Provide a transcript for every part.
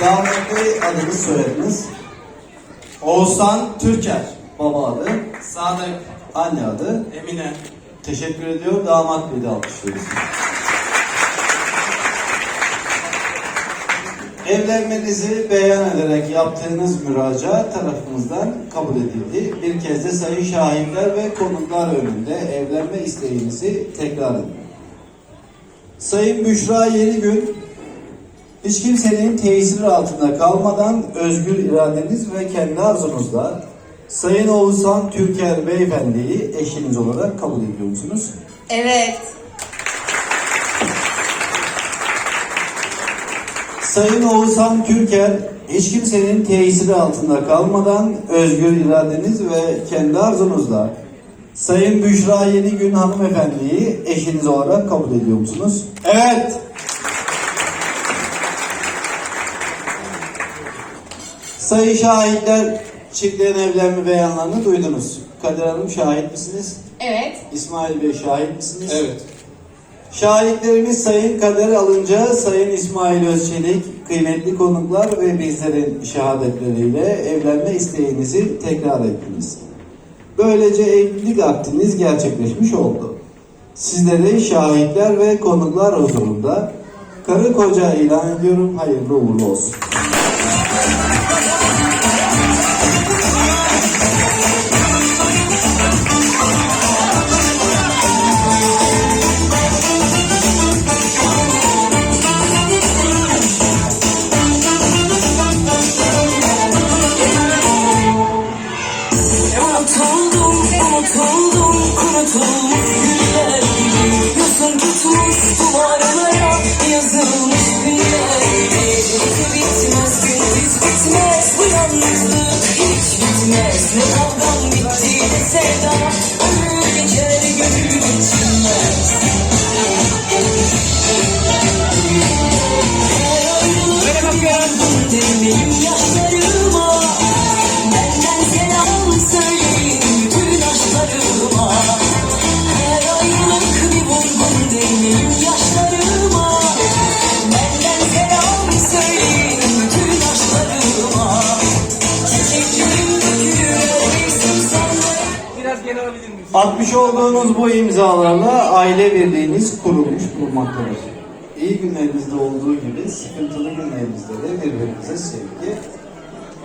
Bey adınız soyadınız. Oğuzhan Türker baba adı. Sadık, Anne adı. Emine. Teşekkür ediyor. Damat Bey'i de alkışlıyoruz. Evlenmenizi beyan ederek yaptığınız müracaat tarafımızdan kabul edildi. Bir kez de sayın şahitler ve konuklar önünde evlenme isteğinizi tekrar edin. Sayın Büşra Yenigün, hiç kimsenin tesiri altında kalmadan özgür iradeniz ve kendi arzunuzla Sayın Oğuzhan Türker Beyefendi'yi eşiniz olarak kabul ediyor musunuz? Evet. Sayın Oğuzhan Türker, hiç kimsenin tesiri altında kalmadan özgür iradeniz ve kendi arzunuzla Sayın Büşra Yenigün hanımefendiyi eşiniz olarak kabul ediyor musunuz? Evet. Sayın şahitler, çiftlerin evlenme beyanlarını duydunuz. Kadir Hanım şahit misiniz? Evet. İsmail Bey şahit misiniz? Evet. Şahitlerimiz Sayın Kader Alınca, Sayın İsmail Özçelik, kıymetli konuklar ve bizlerin şehadetleriyle evlenme isteğinizi tekrar ettiniz. Böylece evlilik akdiniz gerçekleşmiş oldu. Sizleri şahitler ve konuklar huzurunda karı koca ilan ediyorum. Hayırlı uğurlu olsun. Unutuldum, unutulmuş günler gibi Yosun tutmuş duvarlara yazılmış günler gibi bitmez, gündüz bitmez Bu yalnızlık hiç bitmez. Ne kavgam bitti ne sevdam Ömür geçer gönül geri alabilir miyiz? Atmış olduğunuz bu imzalarla aile birliğiniz kurulmuş bulunmaktadır. İyi günlerimizde olduğu gibi sıkıntılı günlerimizde de birbirimize sevgi,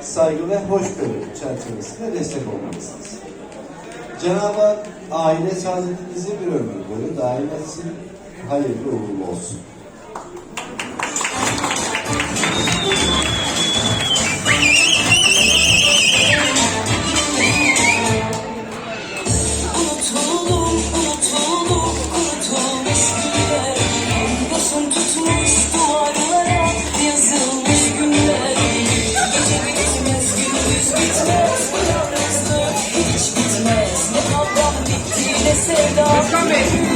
saygı ve hoşgörü çerçevesinde destek olmalısınız. Cenab-ı Hak aile saadetinizi bir ömür boyu daim etsin. Hayırlı uğurlu olsun. baby.